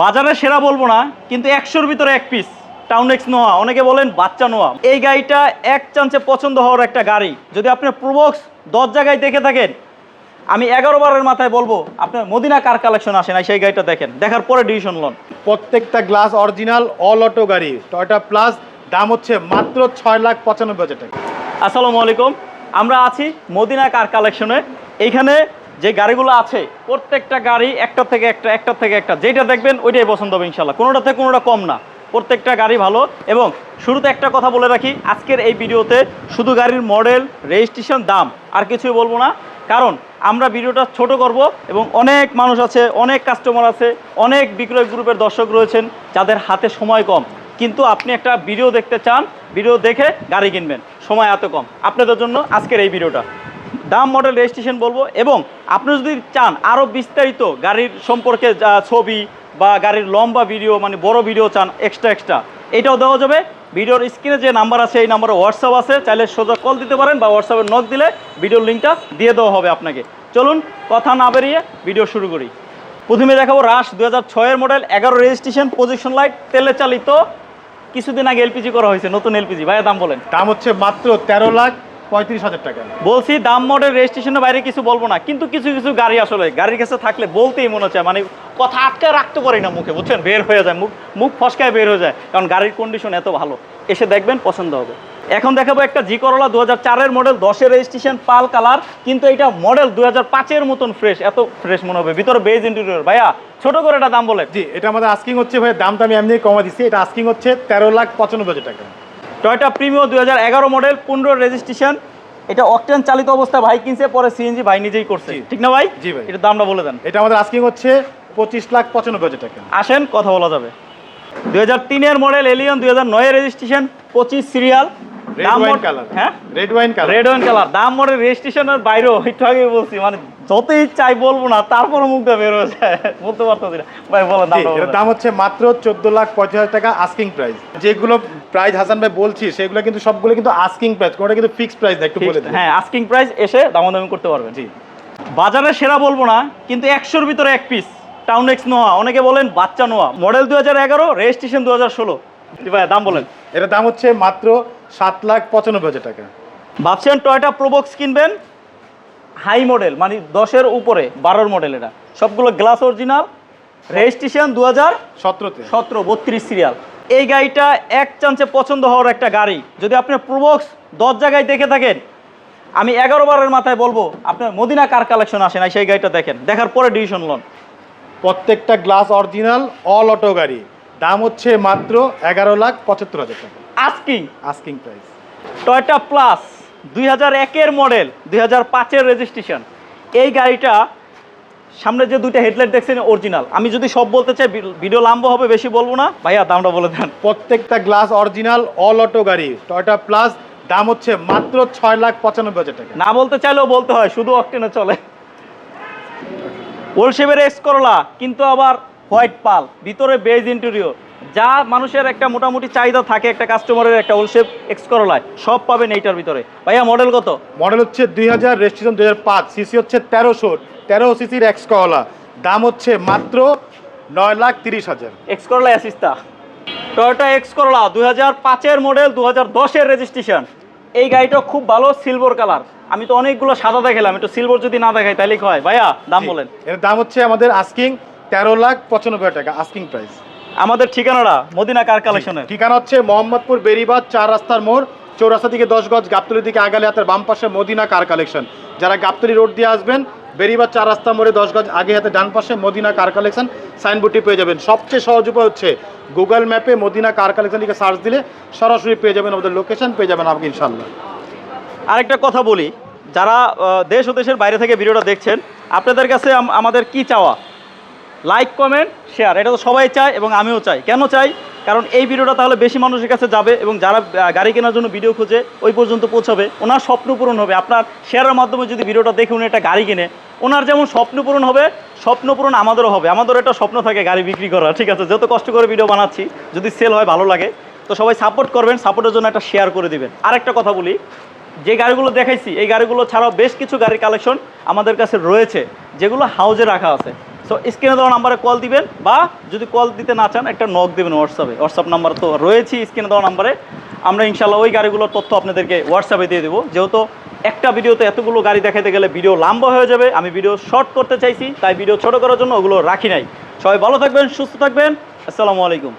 বাজারে সেরা বলব না কিন্তু একশোর ভিতরে এক পিস টাউন এক্স নোয়া অনেকে বলেন বাচ্চা নোয়া এই গাড়িটা এক চান্সে পছন্দ হওয়ার একটা গাড়ি। যদি আপনি প্রুবক্স দশ জায়গায় দেখে থাকেন আমি এগারো বারের মাথায় বলব আপনার মদিনা কার কালেকশন আসে না সেই গাড়িটা দেখেন দেখার পরে ডিসিশন লন। প্রত্যেকটা গ্লাস অরিজিনাল অল অটো গাড়ি টয়টা প্লাস দাম হচ্ছে মাত্র ছয় লাখ পঁচানব্বই হাজার টাকা। আসসালামু আলাইকুম আমরা আছি মদিনা কার কালেকশনে এইখানে যে গাড়িগুলো আছে, প্রত্যেকটা গাড়ি একটা থেকে একটা একটা থেকে একটা, যেটা দেখবেন ওইটাই পছন্দ হবে ইনশাল্লাহ কোনোটা থেকে কোনোটা কম না। প্রত্যেকটা গাড়ি ভালো। এবং শুরুতে একটা কথা বলে রাখি, আজকের এই ভিডিওতে শুধু গাড়ির মডেল, রেজিস্ট্রেশন, দাম আর কিছুই বলব না। কারণ আমরা ভিডিওটা ছোট করব এবং অনেক মানুষ আছে, অনেক কাস্টমার আছে, অনেক বিক্রয় গ্রুপের দর্শক রয়েছেন, যাদের হাতে সময় কম। কিন্তু আপনি একটা ভিডিও দেখতে চান ভিডিও দেখে গাড়ি কিনবেন। সময় এত কম। আপনাদের জন্য আজকের এই ভিডিওটা। দাম মডেল রেজিস্ট্রেশন বলব এবং আপনি যদি চান আরও বিস্তারিত গাড়ির সম্পর্কে ছবি বা গাড়ির লম্বা ভিডিও মানে বড় ভিডিও চান এক্সট্রা এক্সট্রা এটাও দেওয়া যাবে। ভিডিওর স্ক্রিনে যে নাম্বার আছে, এই নাম্বারে হোয়াটসঅ্যাপ আছে, চাইলে সোজা কল দিতে পারেন বা হোয়াটসঅ্যাপে নক দিলে ভিডিওর লিঙ্কটা দিয়ে দেওয়া হবে আপনাকে। চলুন, কথা না বেরিয়ে ভিডিও শুরু করি। প্রথমে দেখাবো রাশ দু হাজার মডেল এগারো রেজিস্ট্রেশন পজিশন লাইট তেলে চালিত। কিছুদিন আগে এলপিজি করা হয়েছে, নতুন এলপিজি ভাইয়া দাম বলেন। দাম হচ্ছে মাত্র তেরো লাখ পঁয়ত্রিশ হাজার টাকা। বলছি দাম মডেল রেজিস্ট্রেশনের বাইরে কিছু বলব না কিন্তু কিছু কিছু গাড়ি আসলে গাড়ির কাছে থাকলে বলতেই মনে হচ্ছে মানে কথা আটকে রাখতে পারি না মুখে বুঝছেন? বের হয়ে যায় মুখ মুখ ফসকায় বের হয়ে যায় কারণ গাড়ির কন্ডিশন এত ভালো। এসে দেখবেন পছন্দ হবে। এখন দেখাবো একটা জি করলা দু হাজার চারের মডেল দশের রেজিস্ট্রেশন পাল কালার কিন্তু এটা মডেল দু হাজার পাঁচের মতন ফ্রেশ এত ফ্রেশ মনে হবে। ভিতরে বেজ ইন্টেরিয়র ভাইয়া ছোট করে এটা দাম বলে জি এটা আমাদের আস্কিং হচ্ছে ভাই দামটা আমি এমনি কমা দিচ্ছি। এটা আস্কিং হচ্ছে তেরো লাখ পঁচানব্বই হাজার টাকা। টয়টা প্রিমিও দু হাজার এগারো মডেল পনেরো রেজিস্ট্রেশন এটা অক্টেন চালিত অবস্থায় ভাই কিনছে পরে সিএনজি ভাই নিজেই করছে। ঠিক না ভাই? জি ভাই। এটার দামটা বলে দেন। এটা আমাদের আস্কিং হচ্ছে পঁচিশ লাখ পঁচানব্বই হাজার টাকা। আসেন কথা বলা যাবে। দু হাজার তিনের মডেল এলিয়ন দু হাজার নয়ের রেজিস্ট্রেশন পঁচিশ সিরিয়াল হ্যাঁ? Red wine colour red wine colour দাম মডেল রেজিস্ট্রেশনের বাইরেও একটু আগে বলছি মানে যতই চাই বলব না তারপরে মুখ দিয়ে বের যায়। বলতে পারতেছি না। ভাই বলেন দামটা বলে এটার দেন। দাম হচ্ছে মাত্র চোদ্দ লাখ হাজার টাকা আস্কিং প্রাইস যেগুলো প্রাইস হাসান ভাই বলছি সেগুলো কিন্তু সবগুলো কিন্তু আস্কিং প্রাইস কোনটা কিন্তু ফিক্সড প্রাইস একটু বলে দিন। হ্যাঁ আস্কিং প্রাইস এসে দামাদামি করতে পারবেন। জি। বাজারে সেরা বলব না কিন্তু একশোর ভিতরে এক পিস টাউন এক্স নোয়া অনেকে বলেন বাচ্চা নোয়া মডেল দু হাজার এগারো রেজিস্ট্রেশন দু হাজার ষোলো ভাই দাম বলেন। এটার দাম হচ্ছে মাত্র সাত লাখ পঁচানব্বই হাজার টাকা। ভাবছেন টয়টা প্রোবক্স কিনবেন? হাই মডেল মানে দশের উপরে বারোর মডেল এটা। সবগুলো গ্লাস অরিজিনাল রেজিস্ট্রেশন দু হাজার সতেরোতে। সতেরো বত্রিশ সিরিয়াল। এই গাড়িটা এক চান্সে পছন্দ হওয়ার একটা গাড়ি। যদি আপনি প্রোবক্স দশ জায়গায় দেখে থাকেন আমি এগারো বারের মাথায় বলব আপনার মদিনা কার কালেকশন আসে না সেই গাড়িটা দেখেন। দেখার পরে ডিসিশন লন। প্রত্যেকটা গ্লাস অরিজিনাল অল অটো গাড়ি। দাম হচ্ছে মাত্র এগারো লাখ পঁচাত্তর হাজার টাকা। Asking asking price Toyota plus দুই হাজার একের মডেল দুই হাজার পাঁচের রেজিস্ট্রেশন এই গাড়িটা সামনে যে দুইটা হেডলাইট দেখছেন অরিজিনাল আমি যদি সব বলতে চাই ভিডিও লম্বা হবে বেশি বলব না। ভাইয়া দামটা বলে দেন। প্রত্যেকটা গ্লাস অরিজিনাল অল অটো গাড়ি। টয়টা প্লাস দাম হচ্ছে মাত্র ছয় লাখ পঁচানব্বই হাজার টাকা। না বলতে চাইলেও বলতে হয় শুধু অকটেনে চলে। ওলশেপের এক্স করলা কিন্তু আবার হোয়াইট পাল ভিতরে বেজ ইন্টেরিয়র যা মানুষের একটা মোটামুটি চাহিদা থাকে একটা কাস্টমারের একটা ওলশেপ এক্স করলায় সব পাবেন এইটার ভিতরে। ভাইয়া মডেল কত? মডেল হচ্ছে দুই হাজার রেজিস্ট্রেশন দুই হাজার পাঁচ সিসি হচ্ছে তেরোশো তেরো সিসির এক্স কলা দাম হচ্ছে মাত্র নয় লাখ তিরিশ হাজার। X Corolla অ্যাসিস্তা Toyota X Corolla দুই হাজার পাঁচের মডেল দু হাজার দশের রেজিস্ট্রেশন এই গাড়িটা খুব ভালো সিলভার কালার আমি তো অনেকগুলো সাদা দেখালাম একটু সিলভার যদি না দেখাই তাহলে হয়? ভাইয়া দাম বলেন। এর দাম হচ্ছে আমাদের আস্কিং তেরো লাখ পঁচানব্বই টাকা আস্কিং প্রাইস আমাদের ঠিকানাটা মদিনা কার কালেকশনের ঠিকানা হচ্ছে মোহাম্মদপুর বেরিবাদ চার রাস্তার মোড় চৌরাস্তা থেকে দশ গজ গাবতলির দিকে আগালে হাতের বাম পাশে মদিনা কার কালেকশন যারা গাবতলি রোড দিয়ে আসবেন বেরিবাদ চার রাস্তা মোড়ে দশ গজ আগে হাতে ডান পাশে মদিনা কার কালেকশন সাইনবোর্ডটি পেয়ে যাবেন। সবচেয়ে সহজ উপায় হচ্ছে গুগল ম্যাপে মদিনা কার কালেকশন লিখে সার্চ দিলে সরাসরি পেয়ে যাবেন আমাদের লোকেশন পেয়ে যাবেন আপনি ইনশাল্লাহ আরেকটা কথা বলি যারা দেশ ও দেশের বাইরে থেকে ভিডিওটা দেখছেন আপনাদের কাছে আমাদের কি চাওয়া? লাইক কমেন্ট শেয়ার এটা তো সবাই চায় এবং আমিও চাই। কেন চাই? কারণ এই ভিডিওটা তাহলে বেশি মানুষের কাছে যাবে এবং যারা গাড়ি কেনার জন্য ভিডিও খুঁজে, ওই পর্যন্ত পৌঁছাবে। ওনার স্বপ্ন পূরণ হবে। আপনার শেয়ারের মাধ্যমে যদি ভিডিওটা দেখে উনি একটা গাড়ি কিনে, ওনার যেমন স্বপ্ন পূরণ হবে, স্বপ্ন পূরণ আমাদেরও হবে। আমাদেরও একটা স্বপ্ন থাকে গাড়ি বিক্রি করা ঠিক আছে? যত কষ্ট করে ভিডিও বানাচ্ছি, যদি সেল হয়, ভালো লাগে। তো সবাই সাপোর্ট করবেন সাপোর্টের জন্য একটা শেয়ার করে দিবেন। আরেকটা কথা বলি যে গাড়িগুলো দেখাইছি, এই গাড়িগুলো ছাড়াও বেশ কিছু গাড়ির কালেকশন আমাদের কাছে রয়েছে, যেগুলো হাউজে রাখা আছে। সো স্ক্রিনে দেওয়া নাম্বারে কল দিবেন বা যদি কল দিতে না চান, একটা নক দেবেন হোয়াটসঅ্যাপে হোয়াটসঅ্যাপ নাম্বার তো রয়েছেই স্ক্রিনে দেওয়া নাম্বারে আমরা ইনশাল্লাহ ওই গাড়িগুলোর তথ্য আপনাদেরকে হোয়াটসঅ্যাপে দিয়ে দেবো। যেহেতু একটা ভিডিওতে এতগুলো গাড়ি দেখাতে গেলে ভিডিও লম্বা হয়ে যাবে, আমি ভিডিও শর্ট করতে চাইছি, তাই ভিডিও ছোট করার জন্য ওগুলো রাখি নাই। সবাই ভালো থাকবেন, সুস্থ থাকবেন। আসসালামু আলাইকুম।